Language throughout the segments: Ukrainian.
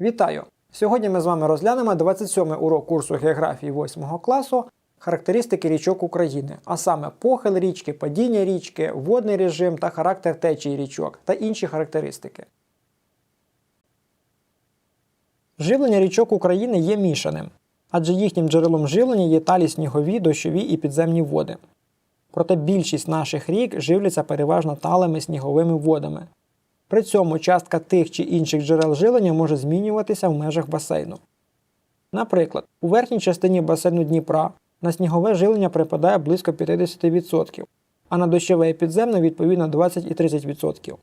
Вітаю! Сьогодні ми з вами розглянемо 27 й урок курсу географії 8 класу характеристики річок України, а саме похил річки, падіння річки, водний режим та характер течії річок та інші характеристики. Живлення річок України є мішаним, адже їхнім джерелом живлення є талі снігові, дощові і підземні води. Проте більшість наших рік живляться переважно талими сніговими водами. При цьому частка тих чи інших джерел жилення може змінюватися в межах басейну. Наприклад, у верхній частині басейну Дніпра на снігове жилення припадає близько 50%, а на дощове і підземне відповідно 20 і 30%.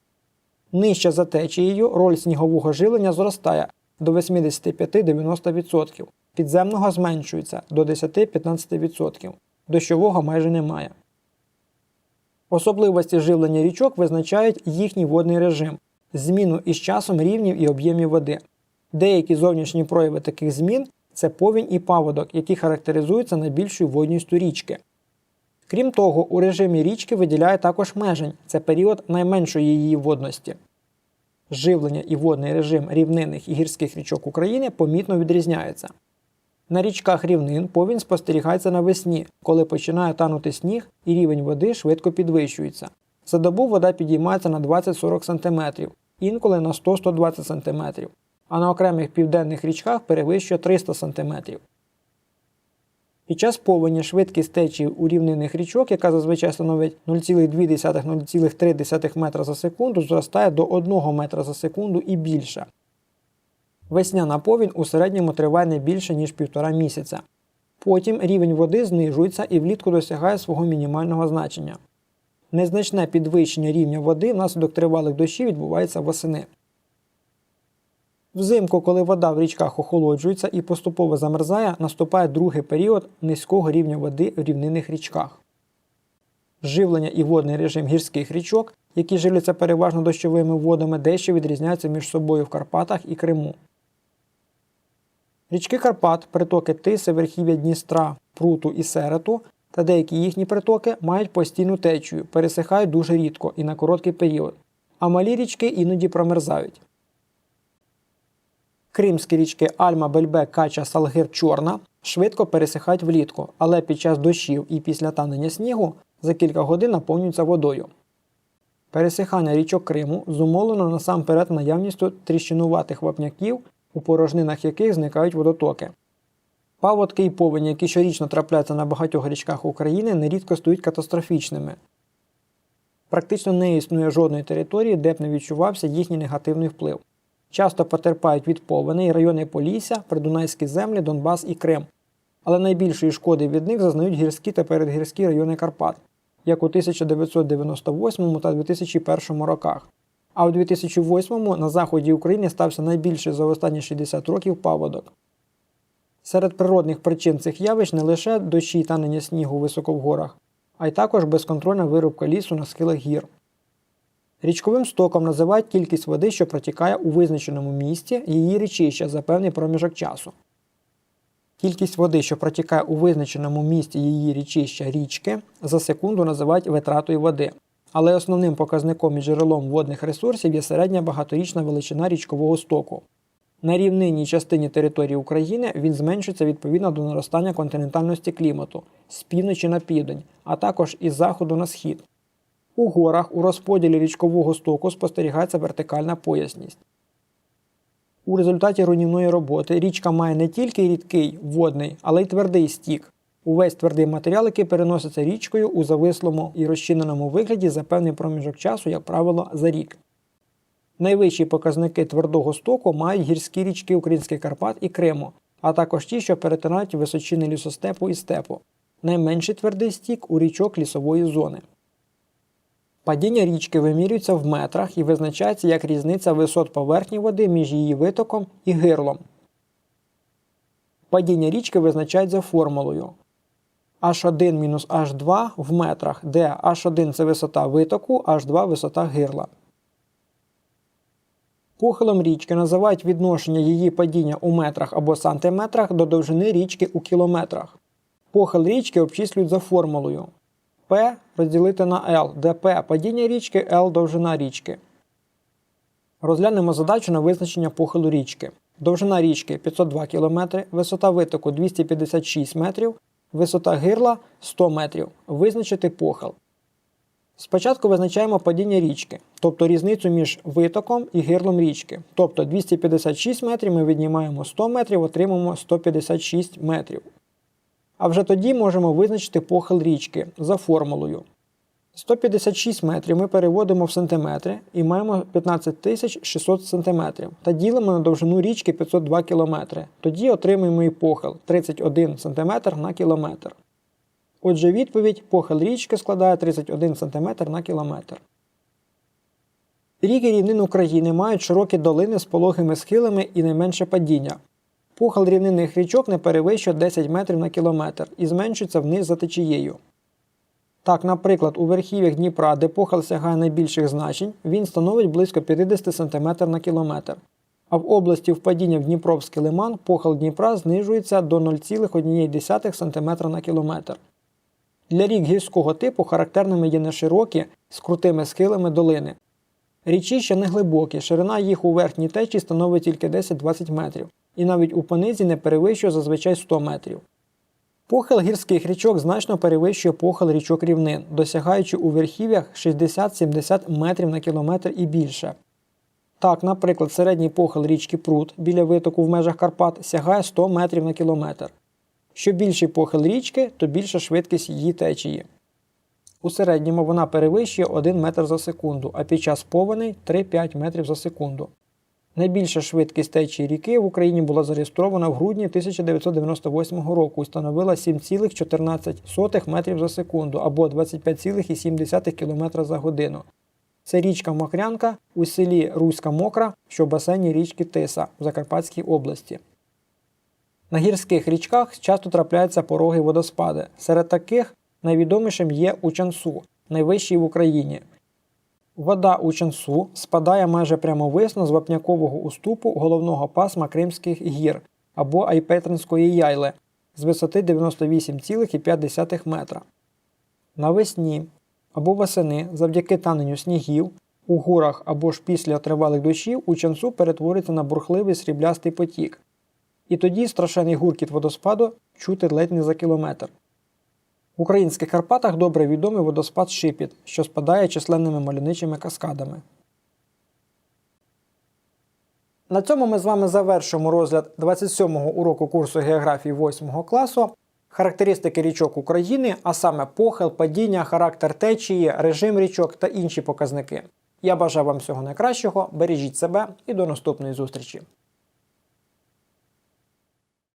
Нижче за течією роль снігового жилення зростає до 85-90%, підземного зменшується до 10-15%, дощового майже немає. Особливості живлення річок визначають їхній водний режим, зміну із часом рівнів і об'ємів води. Деякі зовнішні прояви таких змін це повінь і паводок, які характеризуються найбільшою водністю річки. Крім того, у режимі річки виділяє також межень це період найменшої її водності. Живлення і водний режим рівнинних і гірських річок України помітно відрізняються. На річках рівнин повінь спостерігається навесні, коли починає танути сніг і рівень води швидко підвищується. За добу вода підіймається на 20-40 см, інколи на 100-120 см, а на окремих південних річках перевищує 300 см. Під час повені швидкість течії у рівнинних річок, яка зазвичай становить 0,2-0,3 метра за секунду, зростає до 1 метра за секунду і більше. Весняна повінь у середньому триває не більше, ніж півтора місяця. Потім рівень води знижується і влітку досягає свого мінімального значення. Незначне підвищення рівня води внаслідок тривалих дощів відбувається восени. Взимку, коли вода в річках охолоджується і поступово замерзає, наступає другий період низького рівня води в рівнинних річках. Живлення і водний режим гірських річок, які живляться переважно дощовими водами, дещо відрізняються між собою в Карпатах і Криму. Річки Карпат, притоки Тиси, верхів'я Дністра, Пруту і Серету та деякі їхні притоки мають постійну течію, пересихають дуже рідко і на короткий період, а малі річки іноді промерзають. Кримські річки Альма, Бельбек, Кача, Салгир, Чорна швидко пересихають влітку, але під час дощів і після танення снігу за кілька годин наповнюються водою. Пересихання річок Криму зумовлено насамперед наявністю тріщинуватих вапняків, у порожнинах яких зникають водотоки. Паводки і повені, які щорічно трапляються на багатьох річках України, нерідко стають катастрофічними. Практично не існує жодної території, де б не відчувався їхній негативний вплив. Часто потерпають від повеней райони Полісся, Придунайські землі, Донбас і Крим. Але найбільшої шкоди від них зазнають гірські та передгірські райони Карпат, як у 1998 та 2001 роках. А у 2008-му на заході України стався найбільший за останні 60 років паводок. Серед природних причин цих явищ не лише дощі й танення снігу високо в горах, а й також безконтрольна вирубка лісу на схилах гір. Річковим стоком називають кількість води, що протікає у визначеному місці її річища за певний проміжок часу. Кількість води, що протікає у визначеному місці її річища річки, за секунду називають витратою води. Але основним показником і джерелом водних ресурсів є середня багаторічна величина річкового стоку. На рівнинній частині території України він зменшується відповідно до наростання континентальності клімату з півночі на південь, а також із заходу на схід. У горах у розподілі річкового стоку спостерігається вертикальна поясність. У результаті руйнівної роботи річка має не тільки рідкий водний, але й твердий стік. Увесь твердий матеріал, який переноситься річкою у завислому і розчиненому вигляді за певний проміжок часу, як правило, за рік. Найвищі показники твердого стоку мають гірські річки Українських Карпат і Криму, а також ті, що перетинають височини лісостепу і степу. Найменший твердий стік у річок лісової зони. Падіння річки вимірюється в метрах і визначається як різниця висот поверхні води між її витоком і гирлом. Падіння річки визначають за формулою H1 мінус H2 в метрах, де H1 це висота витоку, H2 висота гирла. Похилом річки називають відношення її падіння у метрах або сантиметрах до довжини річки у кілометрах. Похил річки обчислюють за формулою P розділити на L, де P падіння річки, L довжина річки. Розглянемо задачу на визначення похилу річки. Довжина річки 502 км, висота витоку 256 метрів, висота гирла 100 метрів. Визначити похил. Спочатку визначаємо падіння річки, тобто різницю між витоком і гирлом річки. Тобто 256 метрів ми віднімаємо 100 метрів, отримаємо 156 метрів. А вже тоді можемо визначити похил річки за формулою. 156 метрів ми переводимо в сантиметри і маємо 15 600 сантиметрів та ділимо на довжину річки 502 км. Тоді отримуємо і похил 31 см на кілометр. Отже, відповідь похил річки складає 31 см на кілометр. Ріки рівнин України мають широкі долини з пологими схилами і найменше падіння. Похил рівнинних річок не перевищує 10 метрів на кілометр і зменшується вниз за течією. Так, наприклад, у верхів'ях Дніпра, де похил сягає найбільших значень, він становить близько 50 см на кілометр. А в області впадіння в Дніпровський лиман похил Дніпра знижується до 0,1 см на кілометр. Для рік гірського типу характерними є неширокі з крутими схилами долини. Річища не глибокі, ширина їх у верхній течії становить тільки 10-20 метрів, і навіть у понизі не перевищує зазвичай 100 метрів. Похил гірських річок значно перевищує похил річок рівнин, досягаючи у верхів'ях 60-70 метрів на кілометр і більше. Так, наприклад, середній похил річки Прут біля витоку в межах Карпат сягає 100 метрів на кілометр. Що більший похил річки, то більша швидкість її течії. У середньому вона перевищує 1 метр за секунду, а під час повеней 3-5 метрів за секунду. Найбільша швидкість течії ріки в Україні була зареєстрована в грудні 1998 року і становила 7,14 метрів за секунду або 25,7 км за годину. Це річка Мокрянка у селі Руська Мокра, що в басейні річки Тиса в Закарпатській області. На гірських річках часто трапляються пороги водоспади. Серед таких найвідомішим є Учансу, найвищий в Україні. Вода у Чансу спадає майже прямовисно з вапнякового уступу головного пасма Кримських гір або Айпетринської яйли з висоти 98,5 метра. Навесні або восени завдяки таненню снігів у горах або ж після тривалих дощів у Чансу перетворюється на бурхливий сріблястий потік. І тоді страшенний гуркіт водоспаду чути ледь не за кілометр. В українських Карпатах добре відомий водоспад Шипіт, що спадає численними мальовничими каскадами. На цьому ми з вами завершимо розгляд 27-го уроку курсу географії 8 класу. Характеристики річок України, а саме похил, падіння, характер течії, режим річок та інші показники. Я бажаю вам всього найкращого, бережіть себе і до наступної зустрічі!